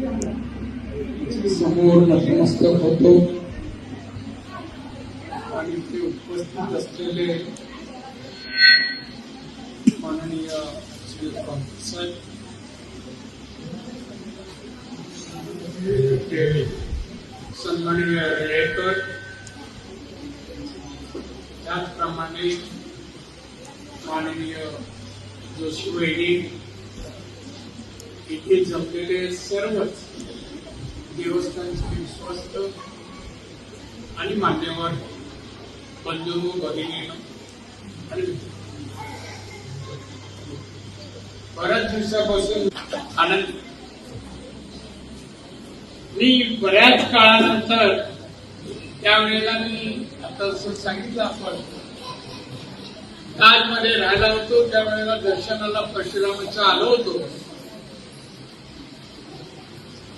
समोर नतमस्तक होतो. आणि ते उपस्थित असलेले माननीय श्री साहेब. सन्माननीय रेळेकर त्याचप्रमाणे माननीय जोशी वहिनी. इथे जमलेले सर्वच देवस्थानचे विश्वस्त आणि मान्यवर बंधू भगिनी आणि बऱ्याच दिवसापासून आनंद. मी बऱ्याच काळानंतर त्यावेळेला मी आता असं सांगितलं आपण. ताजमध्ये राहिला होतो त्यावेळेला दर्शनाला परशुरामाचं आलो होतो.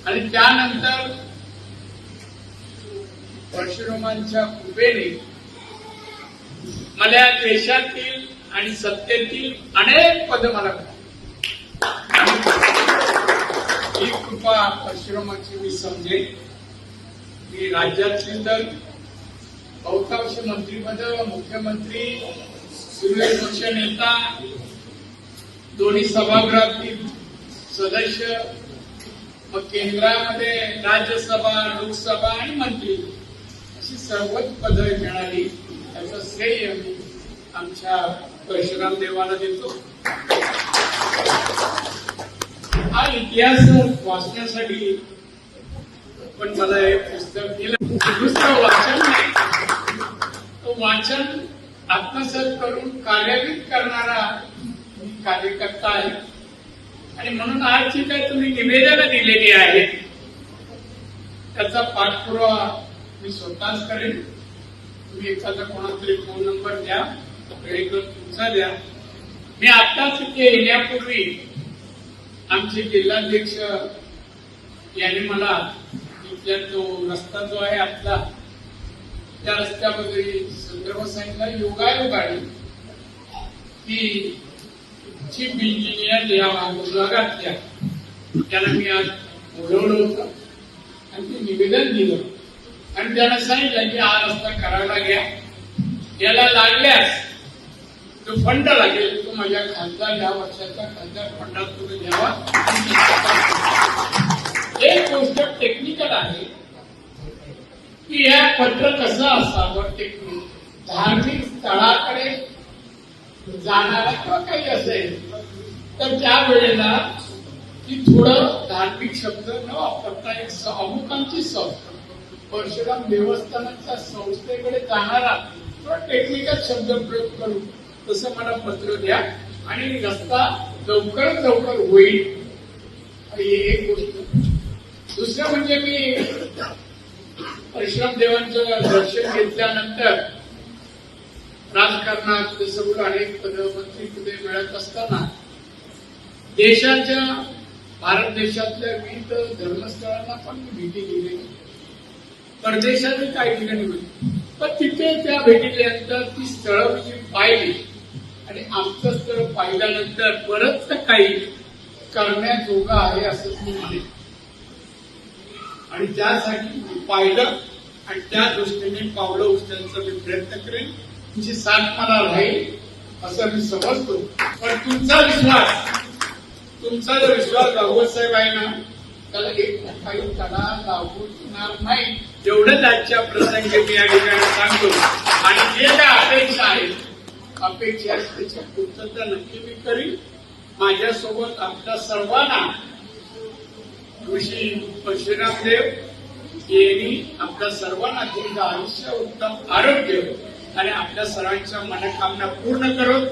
आणि त्यानंतर परशुरामांच्या कृपेने मला या देशातील आणि सत्तेतील अनेक पद मला ही कृपा परशुरामाची मी समजेल की राज्यातील तर बहुतांश मंत्रीपद मुख्यमंत्री सूर्यवंश नेता दोन्ही सभागृहातील सदस्य मग केंद्रामध्ये राज्यसभा लोकसभा आणि मंत्री अशी सर्वच पद मिळाली. त्याचं श्रेय मी आमच्या परशुराम देवाला देतो. हा इतिहास वाचण्यासाठी पण मला हे पुस्तक दिलं. दुसरं वाचन नाही. तो वाचन आत्मसात करून कार्यान्वित करणारा कार्यकर्ता आहे. आणि म्हणून आज जी तुम्ही निवेदनं दिलेली आहेत त्याचा पाठपुरावा मी स्वतःच करेन. तुम्ही एखादा कोणातरी फोन नंबर द्या वेळेकर तुमचा द्या. मी आताच इथे येण्यापूर्वी आमचे जिल्हाध्यक्ष यांनी मला इथल्या जो रस्ता जो आहे आपला त्या रस्त्यामध्ये संदर्भ सांगितला. योगायोगाने की चीफ इंजिनियर या विभागातल्या त्यांना मी आज बोलवलं होतं. आणि ते निवेदन दिलं. आणि त्यांना सांगितलं की हा रस्ता करायला घ्या. याला लागल्यास जो फंड लागेल. तो माझ्या खासदार या वर्षाचा खासदार फंडात तुम्ही घ्यावा एक गोष्ट टेक्निकल आहे. की या पत्र कसं असावं? टेक्निक धार्मिक स्थळाकडे जाणारा किंवा काही असेल तर त्यावेळेला की थोडं धार्मिक शब्द न वापरता एक अमुकांची संस्था परशुराम देवस्थानाच्या संस्थेकडे जाणारा थोडा टेक्निकल शब्द प्रयोग करू. तसं मला पत्र द्या आणि रस्ता लवकरात लवकर होईल. ही एक गोष्ट. दुसरं म्हणजे मी परशुराम देवांचं दर्शन घेतल्यानंतर राजकारणात समोर अनेक पद मंत्रीपदे मिळत असताना देशाच्या भारत देशातल्या विविध धर्मस्थळांना पण मी भेटी दिली परदेशातही काही ठिकाणी होती. पण तिथे त्या भेटील्यानंतर ती स्थळं जी पाहिली आणि आमचं स्थळ पाहिल्यानंतर बरंच काही करण्याजोगं आहे असं मी म्हणे आणि त्यासाठी पाहिलं आणि त्या दृष्टीने पावलं उचलण्याचा मी प्रयत्न करेन. तुमची साथ मला राहील असं मी समजतो. पण तुमचा विश्वास तुमचा जो विश्वास भागवत साहेब आहे ना त्याला एक काही तडा लागू देणार नाही. एवढंच आजच्या प्रसंगी मी या ठिकाणी सांगतो. आणि जे काय अपेक्षा आहेत अपेक्षा त्याच्या त्याची पूर्तता नक्की मी करीन. माझ्यासोबत आपल्या सर्वांना ऋषी परशुराम देव यांनी आपल्या सर्वांना तुमचं आयुष्य उत्तम आरोग्य आणि आपल्या सर्वांच्या मनोकामना पूर्ण करत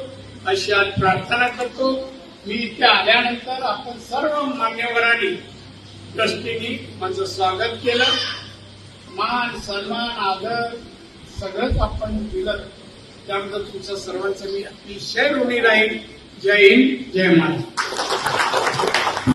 अशी आज प्रार्थना करतो. मी इथे आल्यानंतर आपण सर्व मान्यवरांनी ट्रस्टीनी माझं स्वागत केलं. मान सन्मान आदर सगळंच आपण दिलं. त्यामुळे तुमच्या सर्वांचं मी अतिशय ऋणी राहील जय हिंद जय महाराष्ट्र